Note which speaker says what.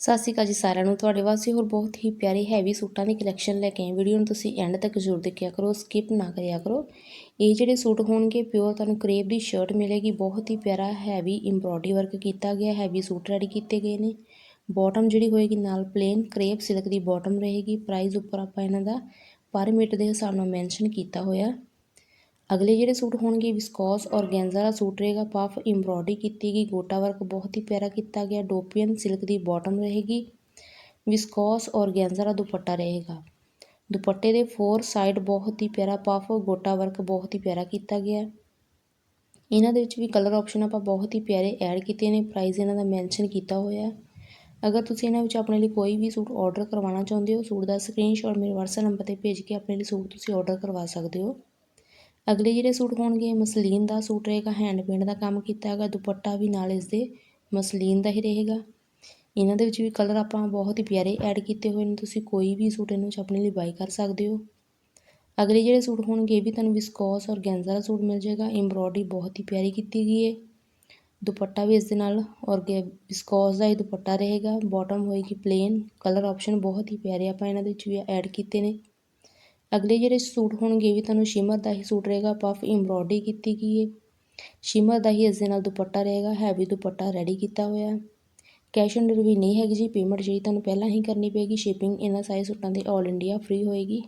Speaker 1: ਸਤਿ ਸ਼੍ਰੀ ਅਕਾਲ ਜੀ ਸਾਰਿਆਂ ਨੂੰ। ਤੁਹਾਡੇ ਵਾਸਤੇ ਹੋਰ ਬਹੁਤ ਹੀ ਪਿਆਰੀ ਹੈਵੀ ਸੂਟਾਂ ਦੀ ਕਲੈਕਸ਼ਨ ਲੈ ਕੇ ਆਏ ਵੀਡੀਓ ਨੂੰ ਤੁਸੀਂ ਐਂਡ ਤੱਕ ਜ਼ਰੂਰ ਦੇਖਿਆ ਕਰੋ ਸਕਿਪ ਨਾ ਕਰਿਆ ਕਰੋ। ਇਹ ਜਿਹੜੇ ਸੂਟ ਹੋਣਗੇ ਪਿਓਰ ਤੁਹਾਨੂੰ ਕਰੇਪ ਦੀ ਸ਼ਰਟ ਮਿਲੇਗੀ। ਬਹੁਤ ਹੀ ਪਿਆਰਾ ਹੈਵੀ ਐਮਬ੍ਰੋਇਡਰੀ ਵਰਕ ਕੀਤਾ ਗਿਆ ਹੈਵੀ ਸੂਟ ਰੈਡੀ ਕੀਤੇ ਗਏ ਨੇ। ਬਾਟਮ ਜਿਹੜੀ ਹੋਏਗੀ ਨਾਲ ਪਲੇਨ ਕਰੇਪ ਸਿਲਕ ਦੀ ਬਾਟਮ ਰਹੇਗੀ। ਪ੍ਰਾਈਸ ਉੱਪਰ ਆਪਾਂ ਇਹਨਾਂ ਦਾ ਪਰ ਮੀਟਰ ਦੇ ਹਿਸਾਬ ਨਾਲ ਮੈਂਸ਼ਨ ਕੀਤਾ ਹੋਇਆ। ਅਗਲੇ ਜਿਹੜੇ ਸੂਟ ਹੋਣਗੇ ਵਿਸਕੋਸ ਔਰਗੈਂਜ਼ਾ ਦਾ ਸੂਟ ਰਹੇਗਾ ਪਫ ਐਮਬ੍ਰੋਇਡਰੀ ਕੀਤੀ ਗਈ, ਗੋਟਾ ਵਰਕ ਬਹੁਤ ਹੀ ਪਿਆਰਾ ਕੀਤਾ ਗਿਆ ਡੋਪੀਅਨ ਸਿਲਕ ਦੀ ਬਾਟਮ ਰਹੇਗੀ ਵਿਸਕੋਸ ਔਰਗੈਂਜ਼ਾ ਦਾ ਦੁਪੱਟਾ ਰਹੇਗਾ। ਦੁਪੱਟੇ ਦੇ ਫੋਰ ਸਾਈਡ ਬਹੁਤ ਹੀ ਪਿਆਰਾ ਪਫ ਗੋਟਾ ਵਰਕ ਬਹੁਤ ਹੀ ਪਿਆਰਾ ਕੀਤਾ ਗਿਆ ਇਹਨਾਂ ਦੇ ਵਿੱਚ ਵੀ ਕਲਰ ਆਪਸ਼ਨ ਆਪਾਂ ਬਹੁਤ ਹੀ ਪਿਆਰੇ ਐਡ ਕੀਤੇ ਨੇ ਪ੍ਰਾਈਸ ਇਹਨਾਂ ਦਾ ਮੈਂਸ਼ਨ ਕੀਤਾ ਹੋਇਆ ਅਗਰ ਤੁਸੀਂ ਇਹਨਾਂ ਵਿੱਚ ਆਪਣੇ ਲਈ ਕੋਈ ਵੀ ਸੂਟ ਆਰਡਰ ਕਰਵਾਉਣਾ ਚਾਹੁੰਦੇ ਹੋ, ਸੂਟ ਦਾ ਸਕਰੀਨਸ਼ਾਟ ਮੇਰੇ WhatsApp ਨੰਬਰ ਤੇ ਭੇਜ ਕੇ ਆਪਣੇ ਲਈ ਸੂਟ ਤੁਸੀਂ ਆਰਡਰ ਕਰਵਾ ਸਕਦੇ ਹੋ। ਅਗਲੇ ਜਿਹੜੇ ਸੂਟ ਹੋਣਗੇ ਮਸਲੀਨ ਦਾ ਸੂਟ ਰਹੇਗਾ ਹੈਂਡ ਪੇਂਟ ਦਾ ਕੰਮ ਕੀਤਾ ਹੈਗਾ, ਦੁਪੱਟਾ ਵੀ ਨਾਲ ਇਸ ਦੇ ਮਸਲੀਨ ਦਾ ਹੀ ਰਹੇਗਾ। ਇਹਨਾਂ ਦੇ ਵਿੱਚ ਵੀ ਕਲਰ ਆਪਾਂ ਬਹੁਤ ਹੀ ਪਿਆਰੇ ਐਡ ਕੀਤੇ ਹੋਏ ਨੇ, ਤੁਸੀਂ ਕੋਈ ਵੀ ਸੂਟ ਇਹਨੂੰ ਵਿੱਚ ਆਪਣੇ ਲਈ ਬਾਈ ਕਰ ਸਕਦੇ ਹੋ। ਅਗਲੇ ਜਿਹੜੇ ਸੂਟ ਹੋਣਗੇ, ਇਹ ਵੀ ਤੁਹਾਨੂੰ ਵਿਸਕੋਸ ਔਰ ਗੈਂਜ਼ਾ ਦਾ ਸੂਟ ਮਿਲ ਜਾਏਗਾ ਐਮਬ੍ਰੋਇਡਰੀ ਬਹੁਤ ਹੀ ਪਿਆਰੀ ਕੀਤੀ ਗਈ ਹੈ। ਦੁਪੱਟਾ ਵੀ ਇਸ ਦੇ ਨਾਲ ਔਰ ਵਿਸਕੋਸ ਦਾ ਹੀ ਦੁਪੱਟਾ ਰਹੇਗਾ ਬਾਟਮ ਹੋਏਗੀ ਪਲੇਨ ਕਲਰ ਆਪਸ਼ਨ ਬਹੁਤ ਹੀ ਪਿਆਰੇ ਆਪਾਂ ਇਹਨਾਂ ਦੇ ਵਿੱਚ ਵੀ ਐਡ ਕੀਤੇ ਨੇ। ਅਗਲੇ ਜਿਹੜੇ ਸੂਟ ਹੋਣਗੇ ਵੀ ਤੁਹਾਨੂੰ ਸ਼ਿਮਰ ਦਾ ਹੀ ਸੂਟ ਰਹੇਗਾ ਪਫ ਐਮਬ੍ਰੋਇਡਰੀ ਕੀਤੀ ਗਈ ਹੈ ਸ਼ਿਮਰ ਦਾ ਹੀ ਇਸ ਦੇ ਨਾਲ ਦੁਪੱਟਾ ਰਹੇਗਾ ਹੈਵੀ ਦੁਪੱਟਾ ਰੈਡੀ ਕੀਤਾ ਹੋਇਆ ਕੈਸ਼ ਔਨ ਡਿਲੀਵਰੀ ਨਹੀਂ ਹੈਗੀ ਜੀ ਪੇਮੈਂਟ ਜਿਹੜੀ ਤੁਹਾਨੂੰ ਪਹਿਲਾਂ ਹੀ ਕਰਨੀ ਪਏਗੀ ਸ਼ਿਪਿੰਗ ਇਹਨਾਂ ਸਾਰੇ ਸੂਟਾਂ ਦੇ ਆਲ ਇੰਡੀਆ ਫ੍ਰੀ ਹੋਏਗੀ।